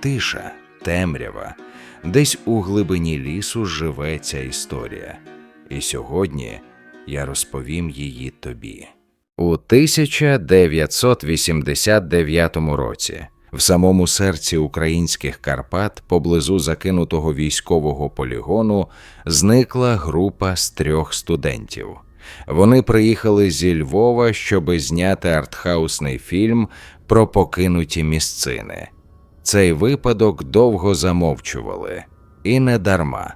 Тиша, темрява, десь у глибині лісу живе ця історія. І сьогодні я розповім її тобі. У 1989 році в самому серці українських Карпат, поблизу закинутого військового полігону, зникла група з трьох студентів. Вони приїхали зі Львова, щоби зняти артхаусний фільм про покинуті місцини. Цей випадок довго замовчували, і не дарма.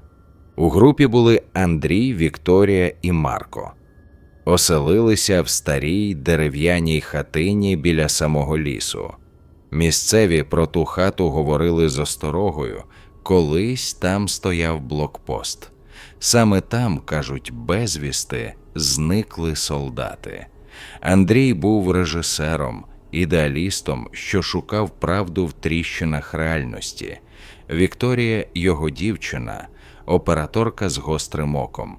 У групі були Андрій, Вікторія і Марко. Оселилися в старій дерев'яній хатині біля самого лісу. Місцеві про ту хату говорили з осторогою, колись там стояв блокпост. Саме там, кажуть, безвісти зникли солдати. Андрій був режисером, ідеалістом, що шукав правду в тріщинах реальності. Вікторія його дівчина, операторка з гострим оком.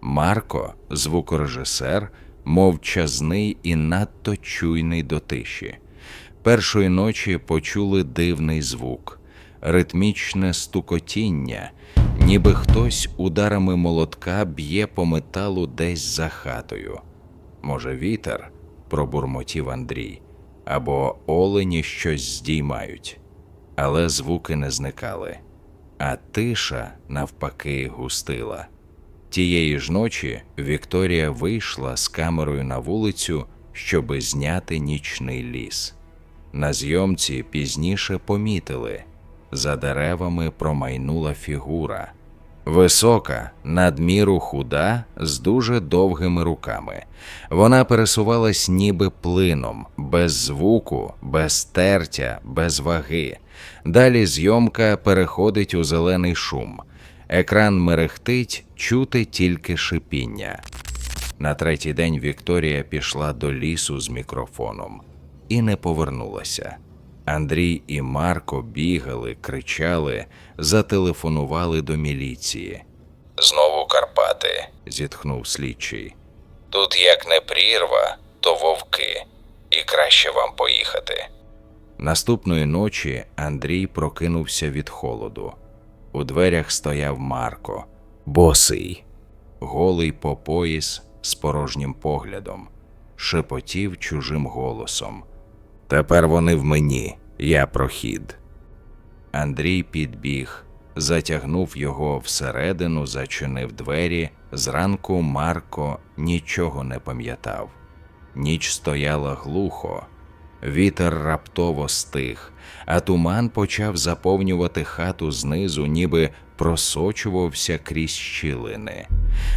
Марко, звукорежисер, мовчазний і надто чуйний до тиші. Першої ночі почули дивний звук, ритмічне стукотіння, ніби хтось ударами молотка б'є по металу десь за хатою. Може, вітер, пробурмотів Андрій, або олені щось здіймають. Але звуки не зникали, а тиша, навпаки, густила. Тієї ж ночі Вікторія вийшла з камерою на вулицю, щоби зняти нічний ліс. На зйомці пізніше помітили за деревами промайнула фігура. Висока, надміру худа, з дуже довгими руками. Вона пересувалась ніби плином, без звуку, без тертя, без ваги. Далі зйомка переходить у зелений шум. Екран мерехтить, чути тільки шипіння. На третій день Вікторія пішла до лісу з мікрофоном і не повернулася. Андрій і Марко бігали, кричали, зателефонували до міліції. Знову Карпати, зітхнув слідчий. Тут як не прірва, то вовки, і краще вам поїхати. Наступної ночі Андрій прокинувся від холоду. У дверях стояв Марко, босий, голий по пояс з порожнім поглядом, шепотів чужим голосом. Тепер вони в мені, я прохід. Андрій підбіг, затягнув його всередину, зачинив двері. Зранку Марко нічого не пам'ятав. Ніч стояла глухо, вітер раптово стих, а туман почав заповнювати хату знизу, ніби просочувався крізь щілини.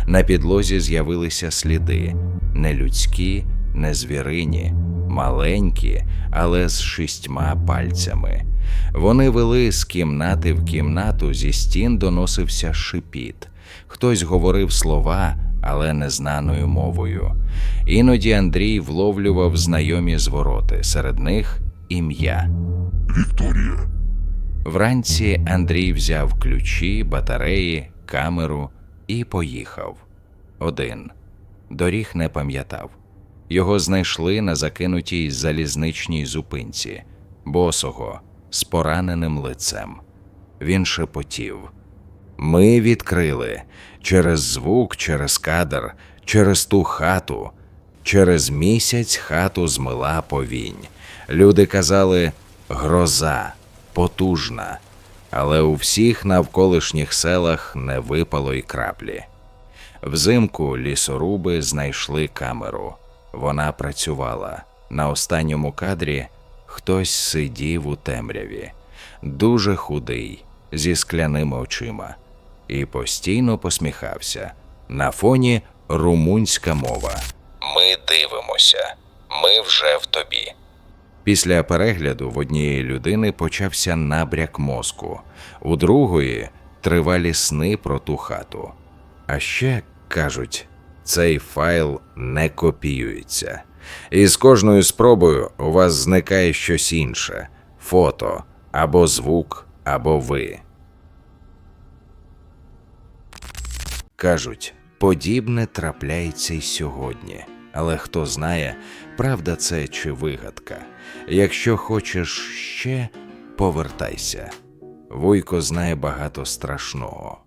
На підлозі з'явилися сліди не людські, не звірині, маленькі, але з шістьма пальцями. Вони вели з кімнати в кімнату, зі стін доносився шипіт. Хтось говорив слова, але незнаною мовою. Іноді Андрій вловлював знайомі звороти, серед них ім'я. Вікторія, Вранці Андрій взяв ключі, батареї, камеру і поїхав. Один. Доріг не пам'ятав. Його знайшли на закинутій залізничній зупинці, босого, з пораненим лицем. Він шепотів. Ми відкрили через звук, через кадр, через ту хату. Через місяць хату змила повінь. Люди казали гроза, потужна, але у всіх навколишніх селах не випало й краплі. Взимку лісоруби знайшли камеру. Вона працювала. На останньому кадрі хтось сидів у темряві, дуже худий, зі скляними очима, і постійно посміхався. На фоні румунська мова. Ми дивимося, ми вже в тобі. Після перегляду в однієї людини почався набряк мозку, у другої тривалі сни про ту хату. А ще кажуть, цей файл не копіюється. І з кожною спробою у вас зникає щось інше фото або звук, або ви. Кажуть, подібне трапляється й сьогодні. Але хто знає, правда це чи вигадка. Якщо хочеш ще, повертайся. Вуйко знає багато страшного.